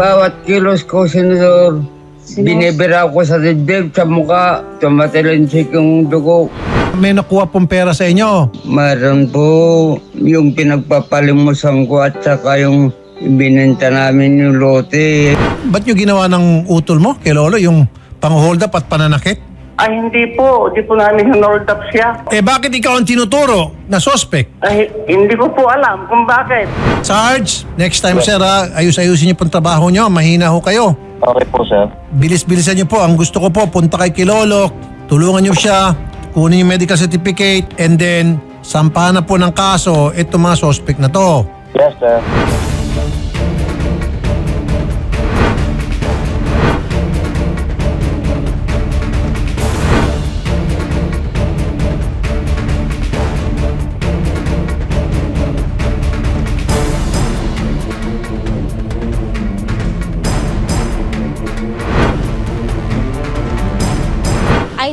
bawat kilos ko, Senador, binibira ko sa dibdib, sa mukha, tumatalinsik yung dugo. May nakuha pong pera sa inyo. Meron po yung pinagpapalimusan ko at saka yung binenta namin yung lote. Ba't nyo ginawa ng utol mo kay Lolo yung pang-hold up at pananakit? Ay, hindi po. Hindi po namin hinold up siya. Eh bakit ikaw ang tinuturo na suspect? Ay, hindi ko po alam kung bakit. Sarge, next time sir ha, ayus-ayusin niyo pong trabaho niyo, mahina ho kayo. Okay po, sir. Bilis-bilisan niyo po. Ang gusto ko po, punta kay Kilolo, tulungan niyo siya, kunin yung medical certificate, and then sampahan na po ng kaso itong mga suspect na to. Yes, sir.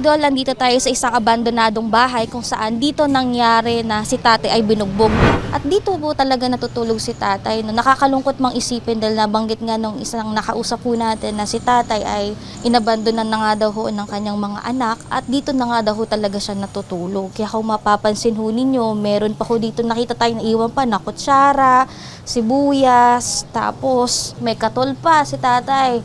Idol, nandito tayo sa isang abandonadong bahay kung saan dito nangyari na si tatay ay binugbog. At dito po talaga natutulog si tatay. No, nakakalungkot mang isipin dahil nabanggit nga nung isang nakausap po natin na si tatay ay inabandonan na nga daw ho ng kanyang mga anak at dito na nga daw ho talaga siya natutulog. Kaya kung mapapansin ho ninyo, meron pa ho dito nakita tayo na iwan pa na kutsara, sibuyas, tapos may katol pa si tatay.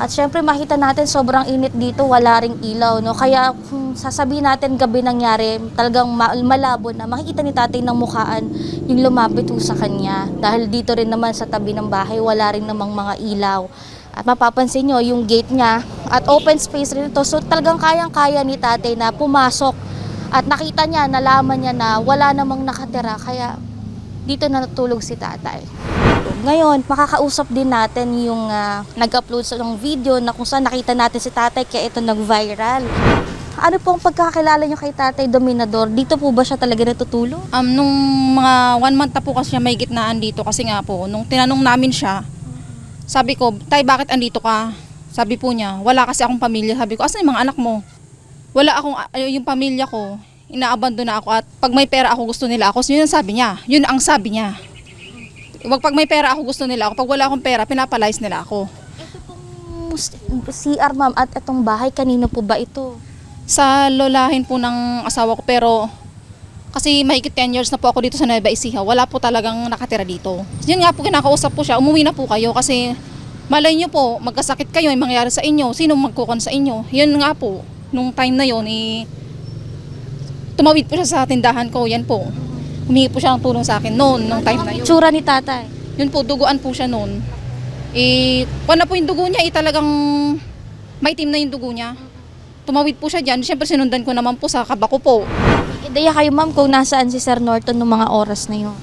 At syempre makita natin sobrang init dito, wala ring ilaw, no? Kaya kung sasabihin natin gabi nangyari, talagang ma- malabo na makikita ni tatay ng mukhaan yung lumapit sa kanya. Dahil dito rin naman sa tabi ng bahay, wala rin namang mga ilaw. At mapapansin nyo, yung gate niya at open space rin ito. So talagang kayang-kaya ni tatay na pumasok at nakita niya, nalaman niya na wala namang nakatira. Kaya dito na natulog si tatay. Ngayon, makakausap din natin yung ah, nag-upload sa ng video na kung saan nakita natin si tatay kaya ito nag-viral. Ano po ang pagkakilala niyo kay tatay Dominador? Dito po ba siya talaga natutulog? Um, nung mga one month na po kasi siya may gitnaan dito kasi nga po, nung tinanong namin siya, sabi ko, Tay, bakit andito ka? Sabi po niya, wala kasi akong pamilya. Sabi ko, asan yung mga anak mo? Wala akong, yung pamilya ko, inaabandon na ako at pag may pera ako gusto nila ako. So, yun ang sabi niya. Yun ang sabi niya. Wag pag may pera ako gusto nila ako. Pag wala akong pera, pinapalayas nila ako. Ito pong CR ma'am at itong bahay, kanino po ba ito? sa lolahin po ng asawa ko pero kasi mahigit 10 years na po ako dito sa Nueva Ecija. Wala po talagang nakatira dito. Yun nga po kinakausap po siya, umuwi na po kayo kasi malay nyo po, magkasakit kayo, may mangyari sa inyo, sino magkukon sa inyo. Yun nga po, nung time na yun, eh, tumawid po siya sa tindahan ko, yan po. Humingi po siya ng tulong sa akin noon, nung time na yun. Tsura ni tatay. Yun po, duguan po siya noon. Eh, na po yung dugo niya, eh, talagang maitim na yung dugo niya. Tumawid po siya dyan. Siyempre, sinundan ko naman po sa kabako po. Ideya kayo ma'am kung nasaan si Sir Norton noong mga oras na yun.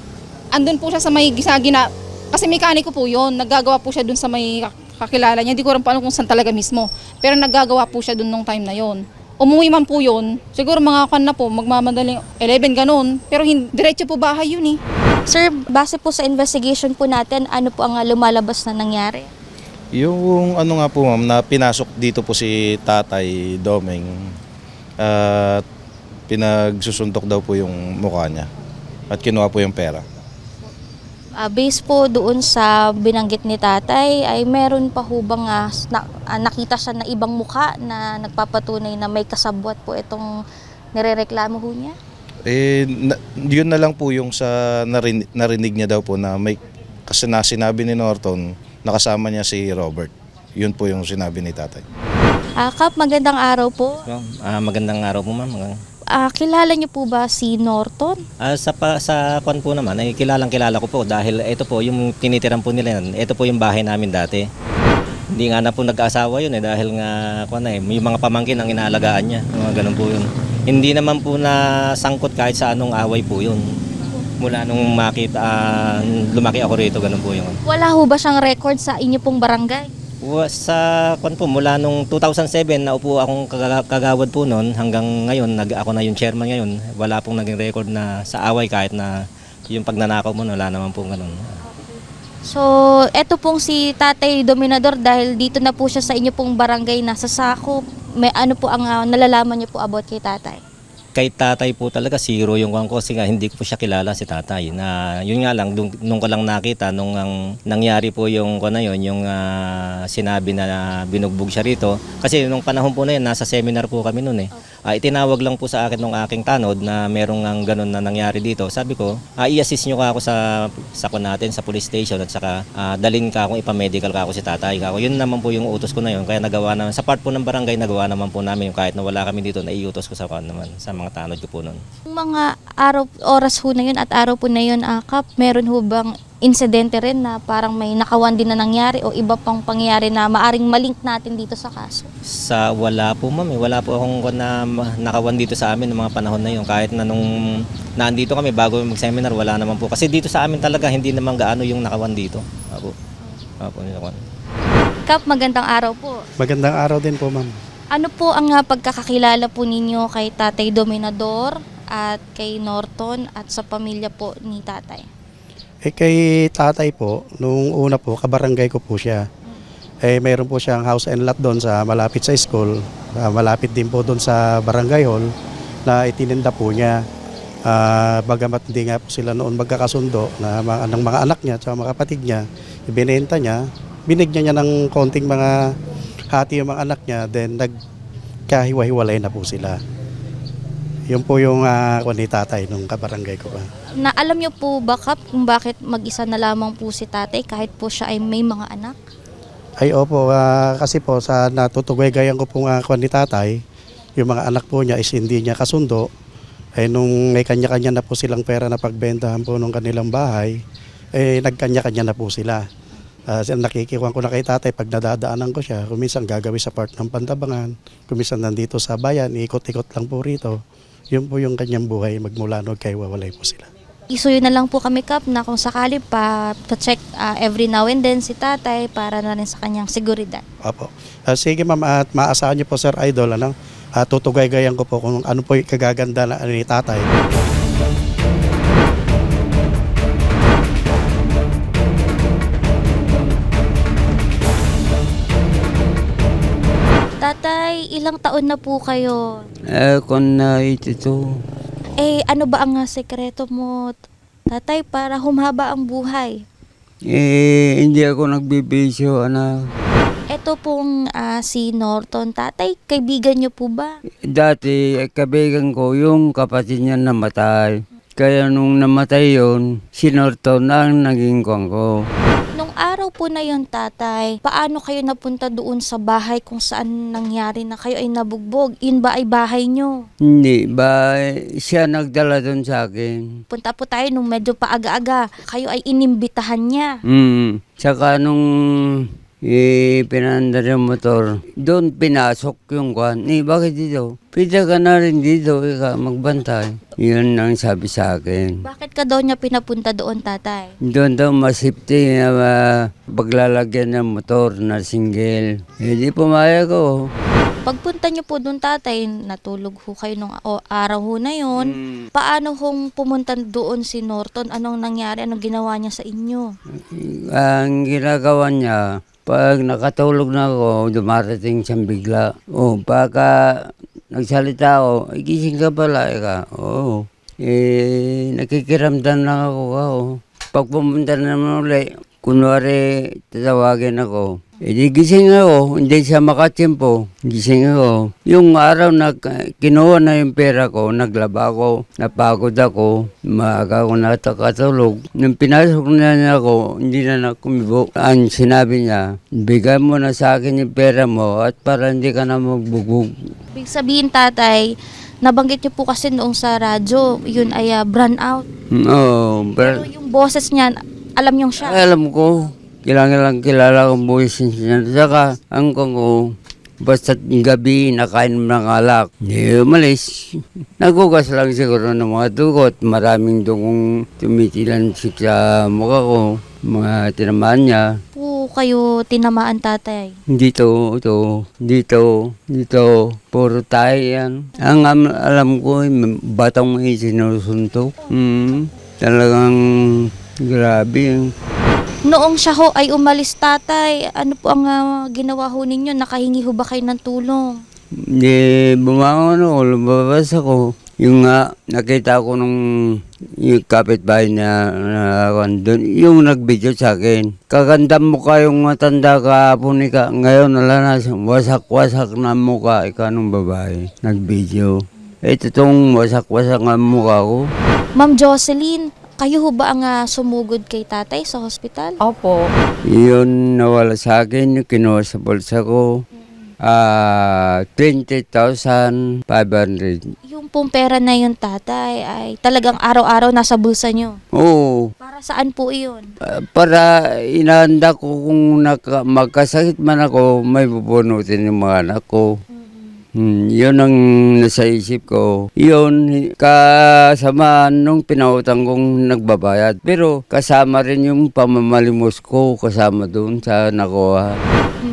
Andun po siya sa may gisagi na, kasi mekaniko po yun. Naggagawa po siya dun sa may kakilala niya. Hindi ko rin paano kung saan talaga mismo. Pero naggagawa po siya dun nung time na yon. Umuwi man po yun, siguro mga kan na po, magmamadaling 11 ganun. Pero hindi, diretso po bahay yun eh. Sir, base po sa investigation po natin, ano po ang ah, lumalabas na nangyari? Yung ano nga po, ma'am, na pinasok dito po si Tatay Domeng at pinagsusuntok daw po yung mukha niya at kinuha po yung pera. Ah, based po doon sa binanggit ni tatay, ay meron pa ho bang ah, na- ah, nakita siya na ibang muka na nagpapatunay na may kasabwat po itong nirereklamo ho niya? Eh, na- yun na lang po yung sa narinig, narinig niya daw po na may kasi na sinabi ni Norton nakasama niya si Robert. Yun po yung sinabi ni tatay. Ah, Kap, magandang araw po. Ah, magandang araw po ma'am. Ah, kilala niyo po ba si Norton? Ah, sa pa, sa kwan po naman ay kilalang kilala ko po dahil ito po yung tinitiran po nila yan. Ito po yung bahay namin dati. Hindi nga na po nag-asawa yun eh dahil nga kwan na eh, yung mga pamangkin ang inaalagaan niya. Mga ganun po yun. Hindi naman po na sangkot kahit sa anong away po yun. Mula nung makita, ah, lumaki ako rito, ganun po yun. Wala ho ba siyang record sa inyo pong barangay? Sa kwan po, mula nung 2007, naupo akong kaga- kagawad po noon hanggang ngayon, nag, ako na yung chairman ngayon. Wala pong naging record na sa away kahit na yung pagnanakaw mo, wala naman po ganun. So, eto pong si Tatay Dominador dahil dito na po siya sa inyo pong barangay nasa sakop. May ano po ang ah, nalalaman niyo po about kay Tatay? Kay tatay po talaga zero yung kwan ko kasi nga hindi ko po siya kilala si tatay. Na yun nga lang dung, nung ko lang nakita nung ang nangyari po yung kwan na yun, yung ah, sinabi na binugbog siya rito. Kasi nung panahon po na yun, nasa seminar po kami noon eh. Ah, itinawag lang po sa akin nung aking tanod na merong ang ganun na nangyari dito. Sabi ko, ah, i-assist nyo ka ako sa sa ko natin sa police station at saka ah, dalhin ka ako ipamedical ka ako si tatay ka ako. Yun naman po yung utos ko na yun. Kaya nagawa naman sa part po ng barangay nagawa naman po namin yung kahit na wala kami dito naiutos ko sa kan naman sa mga tanod ko po noon. Mga araw, oras ho na yun at araw po na yun, ah, Kap, meron ho bang insidente rin na parang may nakawan din na nangyari o iba pang pangyayari na maaring malink natin dito sa kaso? Sa wala po ma'am, eh. wala po akong na nakawan dito sa amin ng mga panahon na yun. Kahit na nung naandito kami bago mag-seminar, wala naman po. Kasi dito sa amin talaga hindi naman gaano yung nakawan dito. Apo. Apo, nakawan. Kap, magandang araw po. Magandang araw din po, ma'am. Ano po ang ah, pagkakakilala po ninyo kay Tatay Dominador at kay Norton at sa pamilya po ni Tatay? Eh kay tatay po, nung una po, kabarangay ko po siya. Eh mayroon po siyang house and lot doon sa malapit sa school, ah, malapit din po doon sa barangay hall na itininda po niya. Ah, bagamat hindi nga po sila noon magkakasundo na ng mga anak niya at mga kapatid niya, ibinenta niya, binigyan niya ng konting mga hati yung mga anak niya, then nagkahiwa-hiwalay na po sila. Yun po yung uh, ni tatay nung kabarangay ko pa. Na alam niyo po ba, Kap, kung bakit mag-isa na lamang po si Tatay kahit po siya ay may mga anak? Ay opo, ah, kasi po sa natutugay-gayan ko po nga kwan ni tatay, yung mga anak po niya is hindi niya kasundo. Ay nung may kanya-kanya na po silang pera na pagbentahan po ng kanilang bahay, eh nagkanya-kanya na po sila. Uh, nakikiwan ko na kay tatay pag nadadaanan ko siya, kuminsan gagawin sa part ng pantabangan, kuminsan nandito sa bayan, ikot-ikot lang po rito. Yun po yung kanyang buhay, magmula noon kay wawalay po sila. Isuyo na lang po kami, Kap, na kung sakali pa, pa-check ah, every now and then si Tatay para na rin sa kanyang seguridad. Opo. Ah, sige ma'am, at maasahan niyo po Sir Idol, ano? Uh, tutugay-gayan ko po kung ano po yung kagaganda na ni tatay. Ilang taon na po kayo? Eh, kung na ito, Eh, ano ba ang ah, sekreto mo, Tatay, para humaba ang buhay? eh, hindi ako nagbibisyo, anak. Ito pong ah, si Norton, Tatay, kaibigan niyo po ba? Dati, eh, kaibigan ko, yung kapatid niya namatay. Kaya nung namatay yon, si Norton ang naging kwan ko. Araw po na yon, Tatay, paano kayo napunta doon sa bahay kung saan nangyari na kayo ay nabugbog? Yun ba ay bahay niyo? Hindi ba, eh, siya nagdala doon sa akin. Punta po tayo nung medyo paaga-aga. Kayo ay inimbitahan niya. Hmm. Tsaka nung pinandar yung motor, doon pinasok yung kwan. Eh, bakit dito? Pita ka na rin dito, ika, magbantay. Yun ang sabi sa akin. Bakit ka daw niya pinapunta doon, tatay? Doon daw masipti na uh, paglalagyan ng motor na single. Eh, di pumayag ako. Pagpunta niyo po doon, tatay, natulog ho kayo nung o, araw ho na yon. Paano hong pumunta doon si Norton? Anong nangyari? Anong ginawa niya sa inyo? Ang ginagawa niya, pag nakatulog na ako, dumarating siyang bigla. Oh, pagka nagsalita ako, "Ay, gising ka pala, ika. Oo. Eh, nakikiramdam lang ako. ako. Pag pumunta na naman ulit, kunwari tatawagin ako. Eh di gising ako, hindi siya makatsimpo. Gising ako. Yung araw na kinuha na yung pera ko, naglaba ako, napagod ako, maaga ako natakatulog. Nung pinasok na niya ako, hindi na nakumibo. Ang sinabi niya, bigay mo na sa akin yung pera mo at para hindi ka na magbugog. Ibig sabihin, tatay, nabanggit niyo po kasi noong sa radyo, yun ay ah, brand out. Oo, Pero pero yung boses niya, alam niyong siya. alam ko, kailangan lang kilala kong buwis niya. Saka, ang kong ko, basta gabi nakain mo ng alak. Hindi umalis. Nagugas lang siguro ng mga dugot. Maraming dugong tumitilan sa mukha ko. Mga tinamaan niya. Po kayo tinamaan, tatay. Dito, ito, dito, dito. Puro tayo yan. Ang am- alam ko, may batang may sinusuntok. Mm, talagang grabe. Noong siya ho ay umalis, tatay, ano po ang ah, ginawa ho ninyo? Nakahingi ho ba kayo ng tulong? Hindi, bumangon ako, lumabas ako. Yung nga, nakita ko nung yung kapitbahay na, na doon, yung nag-video sa akin. Kaganda mo kayong matanda kahapon ka. Ngayon wala na, wasak-wasak na mukha ikaw nung babae. Nag-video. Eh, totoong wasak-wasak ang mukha ko. Ma'am Jocelyn, kayo ho ba ang ah, sumugod kay tatay sa hospital? Opo. Yun nawala sa akin, yung kinuha sa bulsa ko. Ah, 20,500. Yung pong pera na yun, tatay, ay talagang araw-araw nasa bulsa nyo. Oo. Para saan po iyon? Ah, para inahanda ko kung naka, magkasakit man ako, may pupunutin yung mga anak ko. Hmm, yun ang nasa isip ko. Yun, kasamaan nung pinautang kong nagbabayad. Pero kasama rin yung pamamalimos ko kasama doon sa nakuha.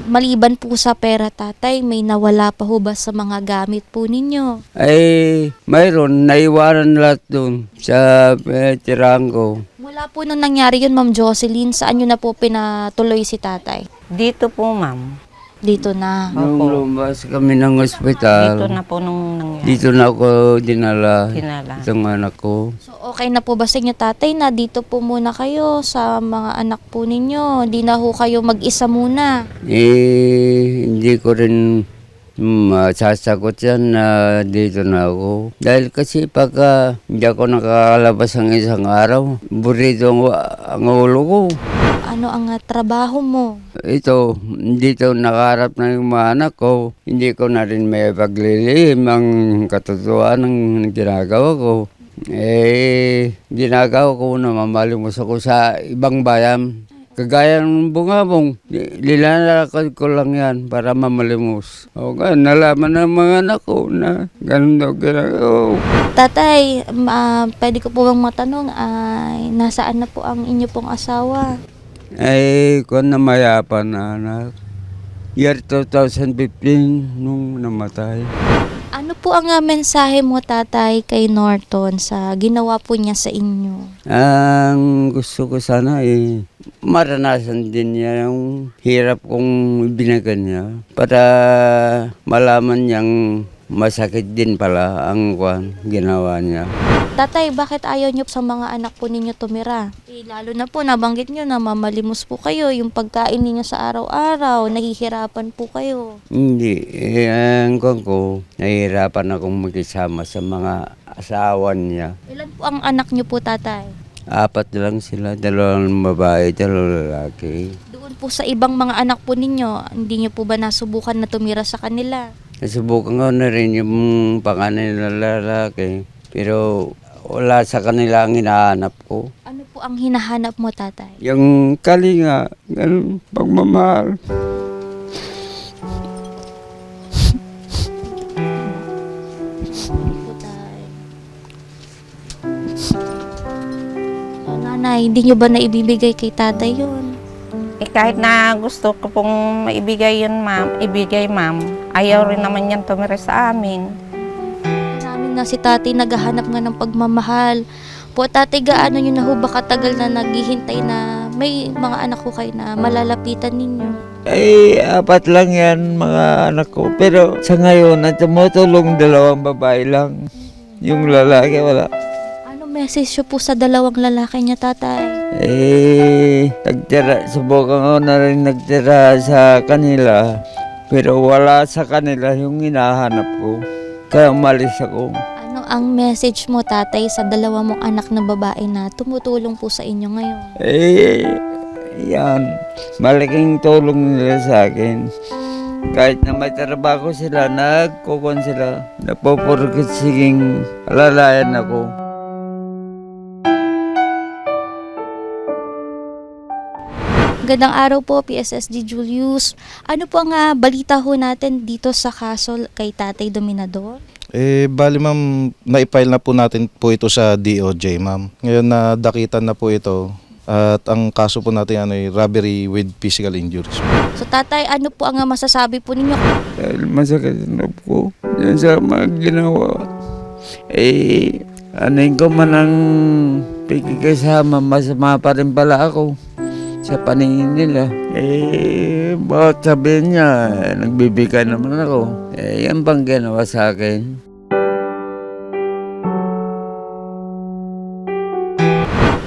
Maliban po sa pera, tatay, may nawala pa ho ba sa mga gamit po ninyo? Ay, mayroon, naiwanan lahat doon sa eh, tirahan ko. Mula po nung nangyari yun, Ma'am Jocelyn, saan nyo na po pinatuloy si tatay? Dito po, ma'am. Dito na. Nung Opo. lumabas kami ng Dito ospital, na po nung nangyari. dito na ako dinala Kinala. itong anak ko. So, okay na po ba sa inyo, tatay, na dito po muna kayo sa mga anak po ninyo? Di na ho kayo mag-isa muna. Eh, hindi ko rin masasagot yan na dito na ako. Dahil kasi pagka hindi ako nakakalabas ang isang araw, burrito ang, ang ulo ko. Ano ang ah, trabaho mo? Ito, dito nakaharap na yung mga anak ko, hindi ko na rin may paglilihim ang katotohanan ng ginagawa ko. Eh, ginagawa ko na mamalimos ako sa ibang bayan. Kagaya ng bungabong, lilalakad ko lang yan para mamalimos. O nga, nalaman ng mga anak ko na ganun daw ginagawa. Tatay, ah, pwede ko po bang matanong, ay, nasaan na po ang inyo pong asawa? Ay, kung namayapan na anak. Year 2015 nung namatay. Ano po ang ah, mensahe mo, tatay, kay Norton sa ginawa po niya sa inyo? Ang gusto ko sana eh, maranasan din niya yung hirap kong binagan niya para malaman niyang masakit din pala ang kwan, ginawa niya. Tatay, bakit ayaw niyo sa mga anak po ninyo tumira? Eh, lalo na po, nabanggit niyo na mamalimos po kayo, yung pagkain ninyo sa araw-araw, nahihirapan po kayo. Hindi, eh, ang kwan ko, nahihirapan akong makisama sa mga asawa niya. Ilan po ang anak niyo po, tatay? Apat lang sila, dalawang babae, dalawang lalaki. Doon po sa ibang mga anak po ninyo, hindi niyo po ba nasubukan na tumira sa kanila? Nasubukan ko na rin yung panganay na lalaki. Pero wala sa kanila ang hinahanap ko. Ano po ang hinahanap mo, tatay? Yung kalinga, ganun, pagmamahal. Oh, nanay, hindi niyo ba naibibigay kay tatay yun? Eh, kahit na gusto ko pong maibigay yun, ma'am, ibigay, ma'am. Ayaw rin naman yan tumira sa amin. namin na si tatay naghahanap nga ng pagmamahal. Po tatay, gaano nyo na ho ba katagal na naghihintay na may mga anak ko kayo na malalapitan ninyo? Ay, apat lang yan mga anak ko. Pero sa ngayon, at tumutulong dalawang babae lang. Yung lalaki, wala. Message nyo po sa dalawang lalaki niya, tatay? Eh, nagtira, subukan ko na rin nagtira sa kanila. Pero wala sa kanila yung hinahanap ko. Kaya umalis ako. Ano ang message mo, tatay, sa dalawa mong anak na babae na tumutulong po sa inyo ngayon? Eh, yan. Malaking tulong nila sa akin. Kahit na may trabaho sila, nagkukon sila. Napupurkit siging alalayan ako. Gandang araw po, PSSD Julius. Ano po ang ah, balita ho natin dito sa kaso kay Tatay Dominador? Eh, bali ma'am, na-file na po natin po ito sa DOJ ma'am. Ngayon na dakitan na po ito at ang kaso po natin ano, ay robbery with physical injuries. So tatay, ano po ang ah, masasabi po ninyo? Dahil masakit loob ko. Yan sa mga ginawa. Eh, anin ko man ang pikikasama, masama pa rin pala ako sa paningin nila. Eh, bakit sabihin niya, nagbibigay naman ako. Eh, yan bang ginawa sa akin?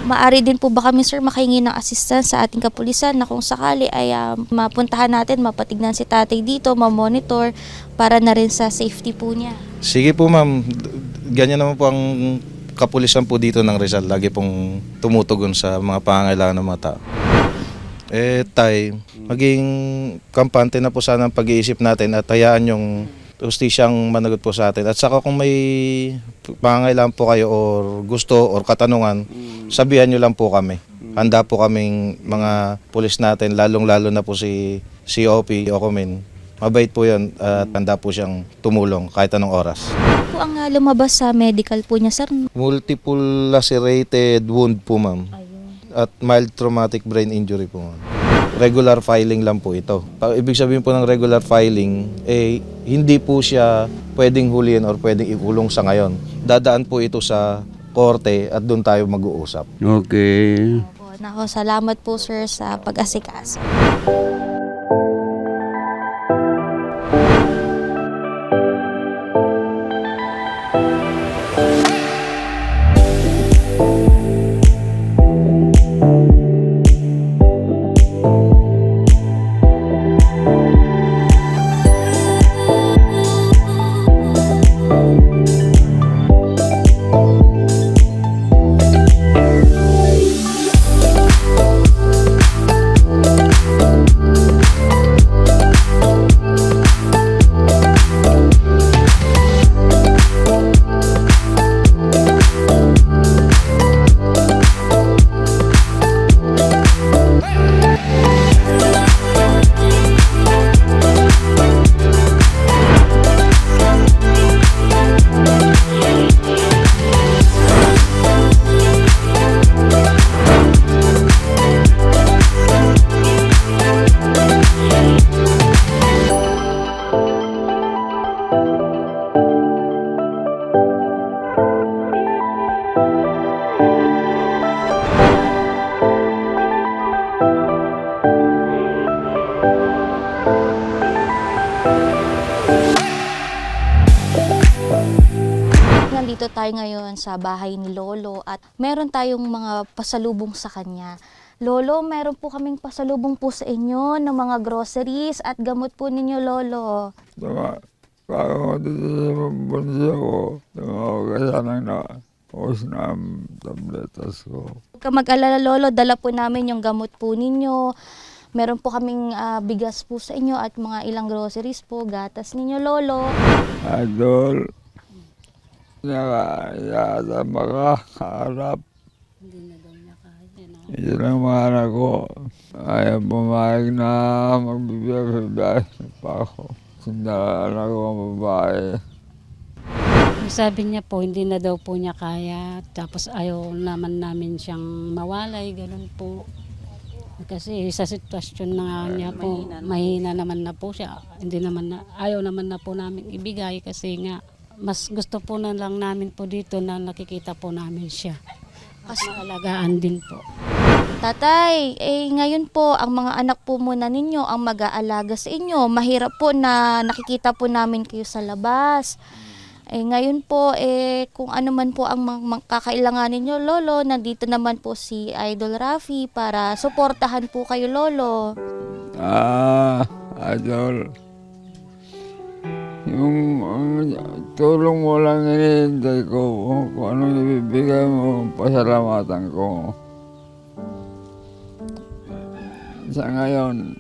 Maari din po ba kami sir makahingi ng assistance sa ating kapulisan na kung sakali ay uh, mapuntahan natin, mapatignan si tatay dito, mamonitor para na rin sa safety po niya. Sige po ma'am, ganyan naman po ang kapulisan po dito ng Rizal. Lagi pong tumutugon sa mga pangangailangan ng mga tao. Eh, tay, maging kampante na po sana ang pag-iisip natin at hayaan yung justisyang managot po sa atin. At saka kung may pangangailangan po kayo or gusto or katanungan, sabihan nyo lang po kami. Handa po kaming mga pulis natin, lalong-lalo na po si COP Ocomin. Mabait po yan at handa po siyang tumulong kahit anong oras. Po ang ah, lumabas sa medical po niya sir. Multiple lacerated wound po ma'am. At mild traumatic brain injury po. Regular filing lang po ito. Ibig sabihin po ng regular filing, eh, hindi po siya pwedeng huliin or pwedeng ikulong sa ngayon. Dadaan po ito sa korte at doon tayo mag-uusap. Okay. Nako, salamat po sir sa pag-asikaso. Sa bahay ni Lolo at meron tayong mga pasalubong sa kanya. Lolo, meron po kaming pasalubong po sa inyo ng mga groceries at gamot po ninyo, Lolo. Tama. Bago ko dito sa bunso ko, tumawag ng na os na ang tabletas ko. Huwag ka mag-alala, Lolo. Dala po namin yung gamot po ninyo. Meron po kaming ah, bigas po sa inyo at mga ilang groceries po, gatas ninyo, Lolo. Idol, naka, yata makaharap. Hindi lang mga anak ko. Ayaw pumayag na magbibigay pa ako. Sindala anak ko ang babae. Sabi niya po, hindi na daw po niya kaya. Tapos ayaw naman namin siyang mawalay, ganun po. Kasi sa sitwasyon na nga niya po, mahina naman na po siya. Hindi naman na, ayaw naman na po namin ibigay kasi nga mas gusto po na lang namin po dito na nakikita po namin siya. Mas maalagaan din po. Tatay, eh ngayon po ang mga anak po muna ninyo ang mag-aalaga sa inyo. Mahirap po na nakikita po namin kayo sa labas. Eh ngayon po eh kung ano man po ang mga, mga kakailangan ninyo lolo, nandito naman po si Idol Rafi para suportahan po kayo lolo. Ah, Idol. Yung ang tulong mo lang hinihintay ko kung anong ibibigay mo, pasalamatan ko. Sa ngayon,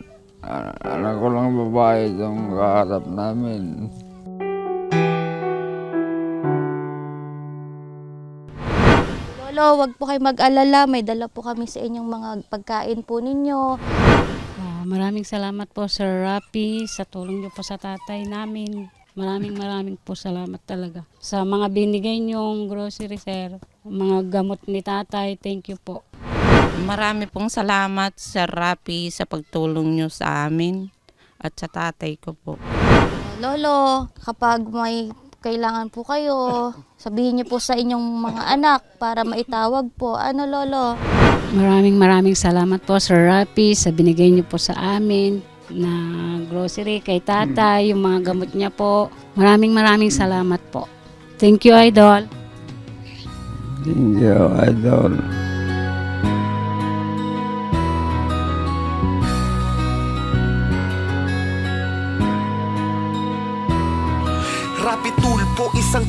anak ko lang babae itong kaharap namin. Lolo, wag po kayo mag-alala, may dala po kami sa inyong mga pagkain po ninyo. Ah, maraming salamat po Sir Rapi sa tulong niyo po sa tatay namin. Maraming maraming po salamat talaga. Sa mga binigay niyong grocery sir, mga gamot ni tatay, thank you po. Marami pong salamat Sir Rapi sa pagtulong nyo sa amin at sa tatay ko po. Lolo, kapag may kailangan po kayo, sabihin niyo po sa inyong mga anak para maitawag po. Ano, Lolo? Maraming maraming salamat po Sir Rapi sa binigay niyo po sa amin na grocery kay tatay, yung mga gamot niya po. Maraming maraming salamat po. Thank you, Idol. Thank you, Idol.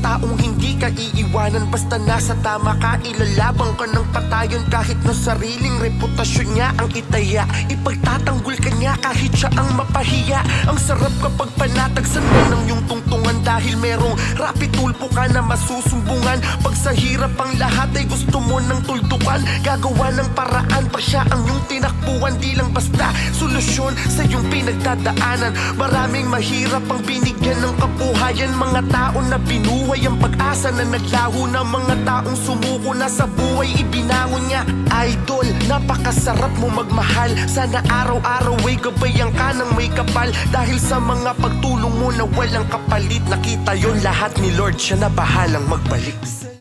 Taong hindi ka iiwanan Basta nasa tama ka, ilalabang ka ng patayon. Kahit na sariling reputasyon niya ang itaya Ipagtatanggol ka niya kahit siya ang mapahiya. Ang sarap kapag panatagsan mo ng iyong tungtungan Dahil merong rapid tulpo ka na masusumbungan. Pag sa hirap ang lahat ay gusto mo ng tuldukan Gagawa ng paraan pa siya ang iyong tinakbuhan. Di lang basta solusyon sa iyong pinagdadaanan. Maraming mahirap ang binigyan ng kabuhayan Mga tao na binuhay ang pag-asa na naglaho na Mga taong sumuko na sa buhay ibinangon niya Idol, napakasarap mo magmahal. Sana araw-araw ay gabayan ka ng may kapal. Dahil sa mga pagtulong mo na walang kapalit Nakita yon lahat ni Lord, siya na bahalang magbalik